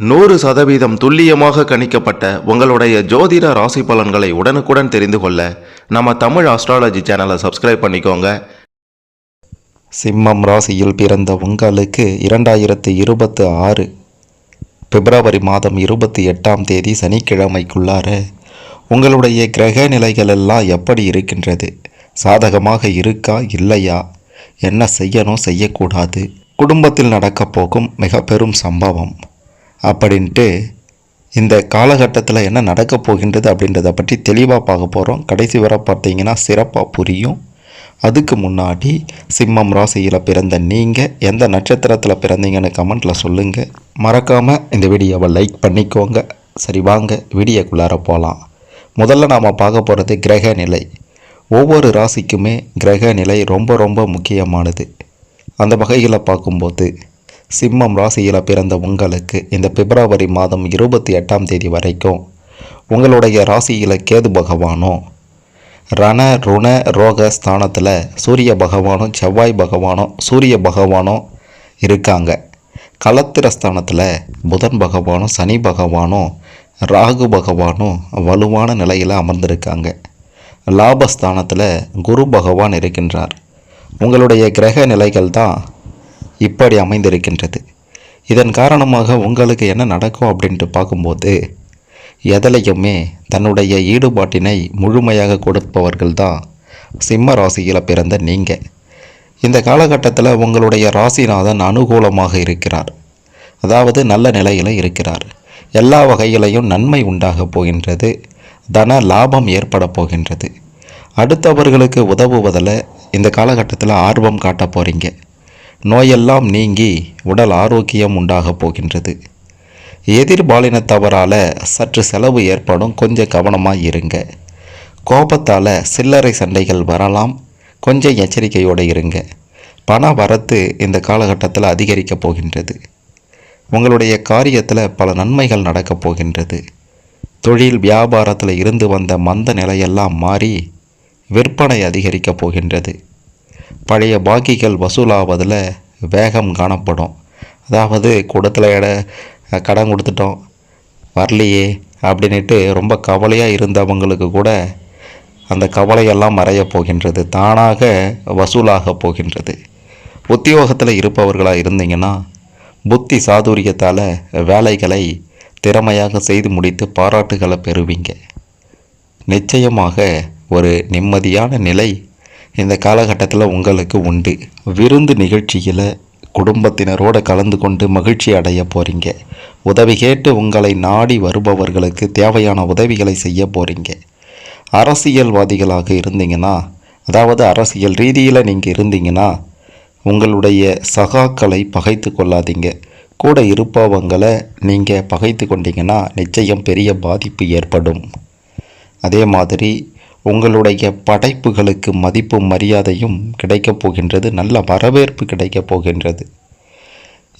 நூறு சதவீதம் துல்லியமாக கணிக்கப்பட்ட உங்களுடைய ஜோதிட ராசி பலன்களை உடனுக்குடன் தெரிந்து கொள்ள நம்ம தமிழ் ஆஸ்ட்ராலஜி சேனலை சப்ஸ்கிரைப் பண்ணிக்கோங்க. சிம்மம் ராசியில் பிறந்த உங்களுக்கு இரண்டாயிரத்து இருபத்து ஆறு பிப்ரவரி மாதம் இருபத்தி எட்டாம் தேதி சனிக்கிழமைக்குள்ளார உங்களுடைய கிரக நிலைகளெல்லாம் எப்படி இருக்கின்றது? சாதகமாக இருக்கா? இல்லையா? என்ன செய்யணும்? செய்யக்கூடாது. குடும்பத்தில் நடக்கப் போகும் மிக பெரும் சம்பவம். அப்படின்ட்டு இந்த காலகட்டத்தில் என்ன நடக்கப் போகின்றது அப்படின்றத பற்றி தெளிவாக பார்க்க போகிறோம் கடைசி வரை பார்த்தீங்கன்னா சிறப்பாக புரியும். அதுக்கு முன்னாடி சிம்மம் ராசியில் பிறந்த நீங்கள் எந்த நட்சத்திரத்தில் பிறந்தீங்கன்னு கமெண்ட்டில் சொல்லுங்கள் மறக்காமல் இந்த வீடியோவை லைக் பண்ணிக்கோங்க. சரி வாங்க வீடியோக்குள்ளார போகலாம் முதல்ல நாம் பார்க்க போகிறது கிரக நிலை. ஒவ்வொரு ராசிக்குமே கிரக நிலை ரொம்ப ரொம்ப முக்கியமானது. அந்த வகையில் பார்க்கும்போது சிம்மம் ராசியில் பிறந்த உங்களுக்கு இந்த பிப்ரவரி மாதம் இருபத்தி எட்டாம் தேதி வரைக்கும் உங்களுடைய ராசியில் கேது பகவானும் ரண ருண ரோக ஸ்தானத்தில் சூரிய பகவானும் செவ்வாய் பகவானும் சூரிய பகவானும் இருக்காங்க. கலத்திர ஸ்தானத்தில் புதன் பகவானும் சனி பகவானும் ராகு பகவானும் வலுவான நிலையில் அமர்ந்திருக்காங்க. லாபஸ்தானத்தில் குரு பகவான் இருக்கின்றார். உங்களுடைய கிரக நிலைகள் தான் இப்படி அமைந்திருக்கின்றது. இதன் காரணமாக உங்களுக்கு என்ன நடக்கும் அப்படின்ட்டு பார்க்கும்போது எதிலையுமே தன்னுடைய ஈடுபாட்டினை முழுமையாக கொடுப்பவர்கள் தான் சிம்ம ராசியில் பிறந்த நீங்கள் இந்த காலகட்டத்தில் உங்களுடைய ராசிநாதன் அனுகூலமாக இருக்கிறார். அதாவது நல்ல நிலையில் இருக்கிறார். எல்லா வகையிலையும் நன்மை உண்டாக போகின்றது. தன லாபம் ஏற்பட போகின்றது. அடுத்தவர்களுக்கு உதவுவதில் இந்த காலகட்டத்தில் ஆர்வம் காட்ட போகிறீங்க நோயெல்லாம் நீங்கி உடல் ஆரோக்கியம் உண்டாக போகின்றது. எதிர்பாலினத்தவரால் சற்று செலவு ஏற்படும். கொஞ்சம் கவனமாக இருங்க. கோபத்தால் சில்லறை சண்டைகள் வரலாம். கொஞ்சம் எச்சரிக்கையோடு இருங்க. பண வரத்து இந்த காலகட்டத்தில் அதிகரிக்கப் போகின்றது. உங்களுடைய காரியத்தில் பல நன்மைகள் நடக்கப் போகின்றது. தொழில் வியாபாரத்தில் இருந்து வந்த மந்த நிலையெல்லாம் மாறி விற்பனை அதிகரிக்கப் போகின்றது. பழைய பாக்கிகள் வசூலாவதில் வேகம் காணப்படும். அதாவது கூடத்தில் இட கடன் கொடுத்துட்டோம் வரலையே அப்படின்ட்டு ரொம்ப கவலையாக இருந்தவங்களுக்கு கூட அந்த கவலையெல்லாம் மறையப் போகின்றது. தானாக வசூலாக போகின்றது. உத்தியோகத்தில் இருப்பவர்களாக இருந்தீங்கன்னா புத்தி சாதுரியத்தால் வேலைகளை திறமையாக செய்து முடித்து பாராட்டுகளை பெறுவீங்க. நிச்சயமாக ஒரு நிம்மதியான நிலை இந்த காலகட்டத்தில் உங்களுக்கு உண்டு. விருந்து நிகழ்ச்சியில் குடும்பத்தினரோடு கலந்து கொண்டு மகிழ்ச்சி அடைய போகிறீங்க உதவி கேட்டு உங்களை நாடி வருபவர்களுக்கு தேவையான உதவிகளை செய்ய போகிறீங்க அரசியல்வாதிகளாக இருந்தீங்கன்னா அதாவது அரசியல் ரீதியில் நீங்கள் இருந்தீங்கன்னா உங்களுடைய சகாக்களை பகைத்து கொள்ளாதீங்க. கூட இருப்பவங்களை நீங்கள் பகைத்து கொண்டீங்கன்னா நிச்சயம் பெரிய பாதிப்பு ஏற்படும். அதே மாதிரி உங்களுடைய படைப்புகளுக்கு மதிப்பும் மரியாதையும் கிடைக்கப் போகின்றது நல்ல வரவேற்பு கிடைக்கப் போகின்றது.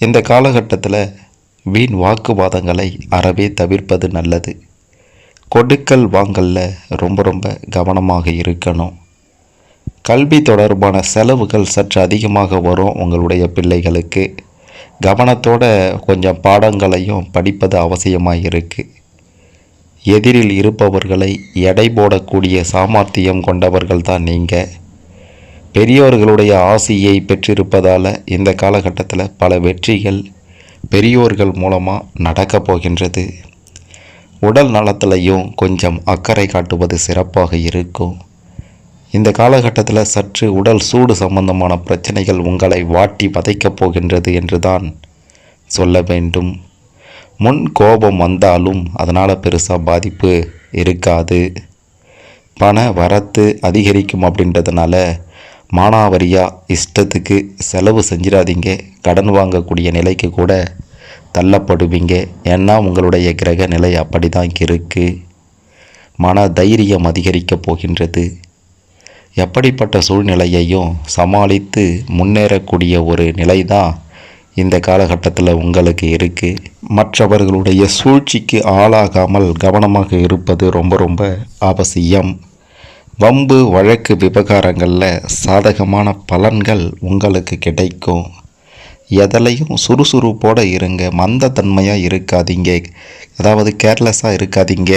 இந்த காலகட்டத்தில் வீண் வாக்குவாதங்களை அறவே தவிர்ப்பது நல்லது. கொடுக்கல் வாங்கல்ல ரொம்ப ரொம்ப கவனமாக இருக்கணும். கல்வி தொடர்பான செலவுகள் சற்று அதிகமாக வரும் உங்களுடைய பிள்ளைகளுக்கு. கவனத்தோட கொஞ்சம் பாடங்களையும் படிப்பது அவசியமாக இருக்குது எதிரில் இருப்பவர்களை எடை போடக்கூடிய சாமர்த்தியம் கொண்டவர்கள் தான் நீங்கள் பெரியோர்களுடைய ஆசையை பெற்றிருப்பதால் இந்த காலகட்டத்தில் பல வெற்றிகள் பெரியோர்கள் மூலமாக நடக்கப் போகின்றது. உடல் நலத்திலையும் கொஞ்சம் அக்கறை காட்டுவது சிறப்பாக இருக்கும். இந்த காலகட்டத்தில் சற்று உடல் சூடு சம்பந்தமான பிரச்சனைகள் உங்களை வாட்டி வதைக்கப் போகின்றது என்று தான் சொல்ல வேண்டும். முன் கோபம் வந்தாலும் அதனால் பெருசாக பாதிப்பு இருக்காது. பண வரத்து அதிகரிக்கும் அப்படின்றதுனால மானாவரியாக இஷ்டத்துக்கு செலவு செஞ்சிடாதீங்க கடன் வாங்கக்கூடிய நிலைக்கு கூட தள்ளப்படுவீங்க. ஏன்னா உங்களுடைய கிரக நிலை அப்படி தான் இருக்குது மன தைரியம் அதிகரிக்கப் போகின்றது. எப்படிப்பட்ட சூழ்நிலையையும் சமாளித்து முன்னேறக்கூடிய ஒரு நிலை தான் இந்த காலகட்டத்தில் உங்களுக்கு இருக்குது மற்றவர்களுடைய சூழ்ச்சிக்கு ஆளாகாமல் கவனமாக இருப்பது ரொம்ப ரொம்ப அவசியம். வம்பு வழக்கு விவகாரங்களில் சாதகமான பலன்கள் உங்களுக்கு கிடைக்கும். எதிலையும் சுறுசுறுப்போடு இருங்க. மந்தத்தன்மையாக இருக்காதீங்க. அதாவது கேர்லெஸ்ஸாக இருக்காதீங்க.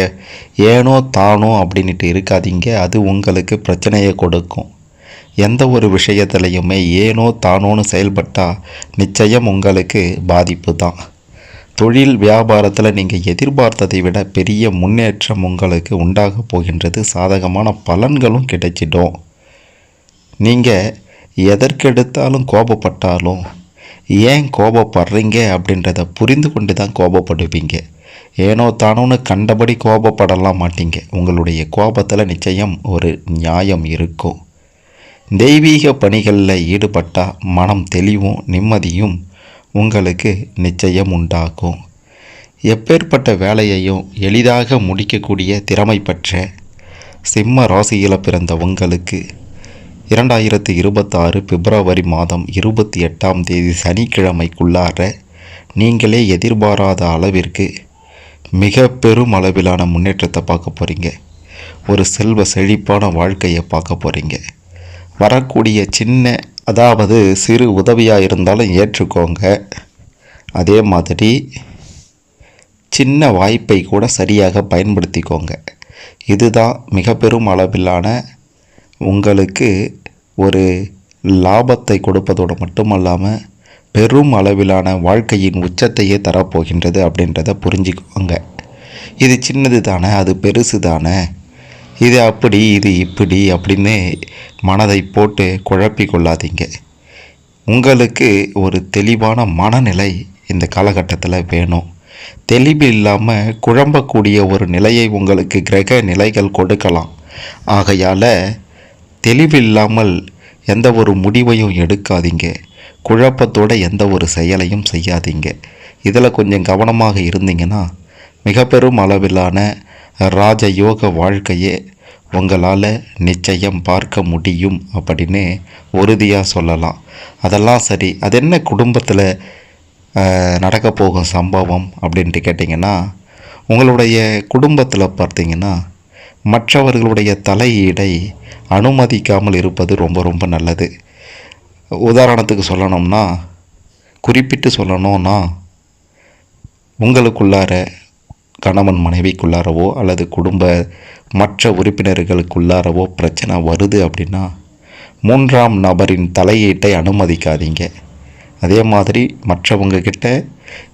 ஏனோ தானோ அப்படின்ட்டு இருக்காதீங்க. அது உங்களுக்கு பிரச்சனையை கொடுக்கும். எந்த ஒரு விஷயத்துலையுமே ஏனோ தானோன்னு செயல்பட்டால் நிச்சயம் உங்களுக்கு பாதிப்பு தான். தொழில் வியாபாரத்தில் நீங்கள் எதிர்பார்த்ததை விட பெரிய முன்னேற்றம் உங்களுக்கு உண்டாக போகின்றது. சாதகமான பலன்களும் கிடைச்சிடும். நீங்கள் எதற்கெடுத்தாலும் கோபப்பட்டாலும் ஏன் கோபப்படுறீங்க அப்படின்றத புரிந்து கொண்டு தான் கோபப்படுவீங்க. ஏனோ தானோன்னு கண்டபடி கோபப்படலாம் மாட்டீங்க. உங்களுடைய கோபத்தில் நிச்சயம் ஒரு நியாயம் இருக்கும். தெய்வீக பணிகளில் ஈடுபட்டால் மனம் தெளிவும் நிம்மதியும் உங்களுக்கு நிச்சயம் உண்டாகும் எப்பேற்பட்ட வேலையையும் எளிதாக முடிக்கக்கூடிய திறமை பெற்ற சிம்ம ராசியில் பிறந்த உங்களுக்கு இரண்டாயிரத்தி இருபத்தாறு பிப்ரவரி மாதம் இருபத்தி எட்டாம் தேதி சனிக்கிழமைக்குள்ளார நீங்களே எதிர்பாராத அளவிற்கு மிக பெரும் அளவிலான முன்னேற்றத்தை பார்க்க போகிறீங்க ஒரு செல்வ செழிப்பான வாழ்க்கையை பார்க்க போகிறீங்க வரக்கூடிய சின்ன அதாவது சிறு உதவியாக இருந்தாலும் ஏற்றுக்கோங்க. அதே மாதிரி சின்ன வாய்ப்பை கூட சரியாக பயன்படுத்திக்கோங்க. இதுதான் மிக பெரும் அளவிலான உங்களுக்கு ஒரு லாபத்தை கொடுப்பதோடு மட்டுமல்லாமல் பெரும் அளவிலான வாழ்க்கையின் உச்சத்தையே தரப்போகின்றது அப்படின்றத புரிஞ்சுக்குவாங்க இது சின்னது தானே அது பெருசு தானே இது அப்படி இது இப்படி அப்படின்னு மனதை போட்டு குழப்பி கொள்ளாதீங்க. உங்களுக்கு ஒரு தெளிவான மனநிலை இந்த காலகட்டத்தில் வேணும். தெளிவு இல்லாமல் குழம்பக்கூடிய ஒரு நிலையை உங்களுக்கு கிரக நிலைகள் கொடுக்கலாம். ஆகையால் தெளிவில்லாமல் எந்த ஒரு முடிவையும் எடுக்காதீங்க. குழப்பத்தோட எந்த ஒரு செயலையும் செய்யாதீங்க. இதில் கொஞ்சம் கவனமாக இருந்தீங்கன்னா மிக பெரும் அளவிலான ராஜயோக வாழ்க்கையே உங்களால் நிச்சயம் பார்க்க முடியும் அப்படின்னு உறுதியாக சொல்லலாம். அதெல்லாம் சரி. அது என்ன குடும்பத்தில் நடக்க போகும் சம்பவம் அப்படின்ட்டு கேட்டிங்கன்னா உங்களுடைய குடும்பத்தில் பார்த்தீங்கன்னா மற்றவர்களுடைய தலையீடை அனுமதிக்காமல் இருப்பது ரொம்ப ரொம்ப நல்லது. உதாரணத்துக்கு சொல்லணும்னா குறிப்பிட்டு சொல்லணும்னா உங்களுக்குள்ளார கணவன் மனைவிக்குள்ளாரவோ அல்லது குடும்ப மற்ற உறுப்பினர்களுக்குள்ளாரவோ பிரச்சனை வருது அப்படின்னா மூன்றாம் நபரின் தலையீட்டை அனுமதிக்காதீங்க. அதே மாதிரி மற்றவங்கக்கிட்ட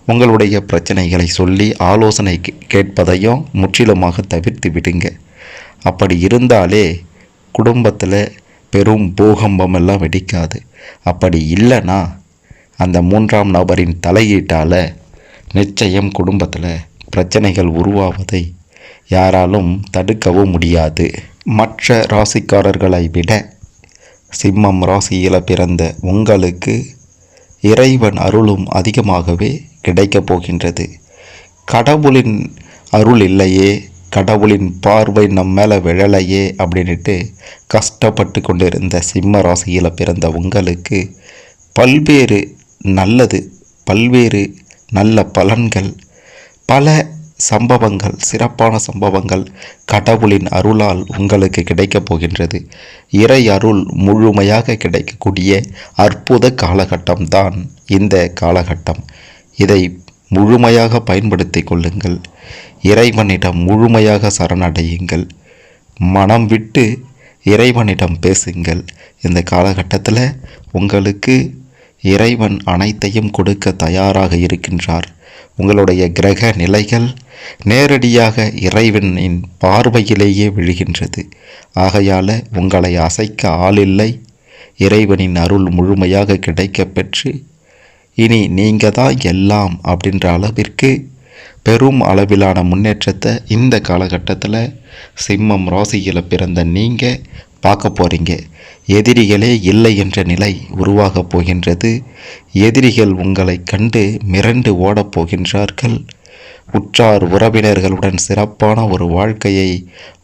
உங்களுடைய பிரச்சனைகளை சொல்லி ஆலோசனை கே- கேட்பதையும் முற்றிலுமாக தவிர்த்து விடுங்க. அப்படி இருந்தாலே குடும்பத்தில் பெரும் பூகம்பம் எல்லாம் வெடிக்காது. அப்படி இல்லைன்னா அந்த மூன்றாம் நபரின் தலையீட்டால் நிச்சயம் குடும்பத்தில் பிரச்சனைகள் உருவாவதை யாராலும் தடுக்கவும் முடியாது. மற்ற ராசிக்காரர்களை விட சிம்மம் ராசியில் பிறந்த உங்களுக்கு இறைவன் அருளும் அதிகமாகவே கிடைக்கப் போகின்றது. கடவுளின் அருள் இல்லையே கடவுளின் பார்வை நம் மேலே விழலையே அப்படின்ட்டு கஷ்டப்பட்டு கொண்டிருந்த சிம்ம ராசியில் பிறந்த உங்களுக்கு பல்வேறு நல்லது பல்வேறு நல்ல பலன்கள் பல சம்பவங்கள் சிறப்பான சம்பவங்கள் கடவுளின் அருளால் உங்களுக்கு கிடைக்கப் போகின்றது. இறை அருள் முழுமையாக கிடைக்கக்கூடிய அற்புத காலகட்டம்தான் இந்த காலகட்டம். இதை முழுமையாக பயன்படுத்தி கொள்ளுங்கள். இறைவனிடம் முழுமையாக சரணடையுங்கள். மனம் விட்டு இறைவனிடம் பேசுங்கள். இந்த காலகட்டத்தில் உங்களுக்கு இறைவன் அனைத்தையும் கொடுக்க தயாராக இருக்கின்றார். உங்களுடைய கிரக நிலைகள் நேரடியாக இறைவனின் பார்வையிலேயே விழுகின்றது. ஆகையால் உங்களை அசைக்க ஆளில்லை. இறைவனின் அருள் முழுமையாக கிடைக்கப் பெற்று இனி நீங்கள் தான் எல்லாம் அப்படின்ற அளவிற்கு பெரும் அளவிலான முன்னேற்றத்தை இந்த காலகட்டத்தில் சிம்மம் ராசியில் பிறந்த நீங்கள் பார்க்க போகிறீங்க எதிரிகளே இல்லை என்ற நிலை உருவாகப் போகின்றது. எதிரிகள் உங்களை கண்டு மிரண்டு ஓடப் போகின்றார்கள். உற்றார் உறவினர்களுடன் சிறப்பான ஒரு வாழ்க்கையை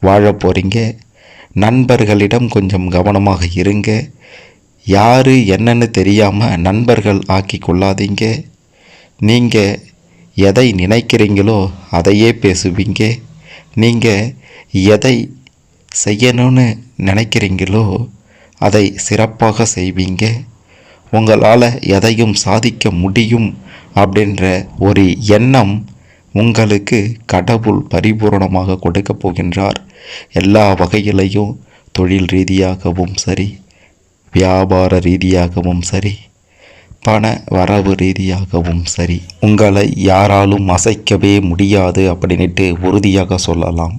வாழப் போகிறீங்க நண்பர்களிடம் கொஞ்சம் கவனமாக இருங்க. யார் என்னன்னு தெரியாமல் நண்பர்கள் ஆக்கி கொள்ளாதீங்க. நீங்கள் எதை நினைக்கிறீங்களோ அதையே பேசுவீங்க. நீங்கள் எதை செய்யணும்னு நினைக்கிறீங்களோ அதை சிறப்பாக செய்வீங்க. உங்களால் எதையும் சாதிக்க முடியும் அப்படின்ற ஒரு எண்ணம் உங்களுக்கு கடவுள் பரிபூரணமாக கொடுக்க போகின்றார். எல்லா வகையிலையும் தொழில் ரீதியாகவும் சரி வியாபார ரீதியாகவும் சரி பண வரவு ரீதியாகவும் சரி உங்களை யாராலும் அசைக்கவே முடியாது அப்படின்ட்டு உறுதியாக சொல்லலாம்.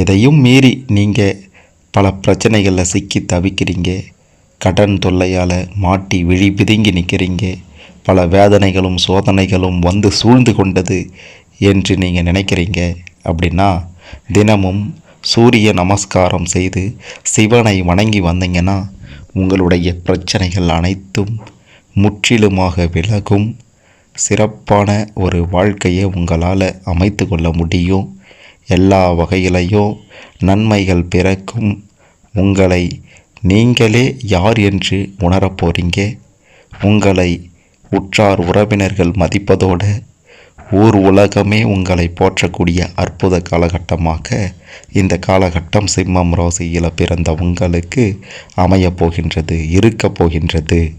எதையும் மீறி நீங்கள் பல பிரச்சனைகளில் சிக்கி தவிக்கிறீங்க. கடன் தொல்லையால் மாட்டி விழி பிதுங்கி நிற்கிறீங்க பல வேதனைகளும் சோதனைகளும் வந்து சூழ்ந்து கொண்டது என்று நீங்கள் நினைக்கிறீங்க. அப்படின்னா தினமும் சூரிய நமஸ்காரம் செய்து சிவனை வணங்கி வந்தீங்கன்னா உங்களுடைய பிரச்சனைகள் அனைத்தும் முற்றிலுமாக விலகும். சிறப்பான ஒரு வாழ்க்கையை உங்களால் அமைத்து கொள்ள முடியும். எல்லா வகையிலையும் நன்மைகள் பிறக்கும். உங்களை நீங்களே யார் என்று உணரப் போறீங்க? உங்களை உற்றார் உறவினர்கள் மதிப்பதோடு ஊர் உலகமே உங்களை போற்றக்கூடிய அற்புத காலகட்டமாக இந்த காலகட்டம் சிம்மம் ராசியில் பிறந்த உங்களுக்கு அமையப் போகின்றது இருக்கப் போகின்றது.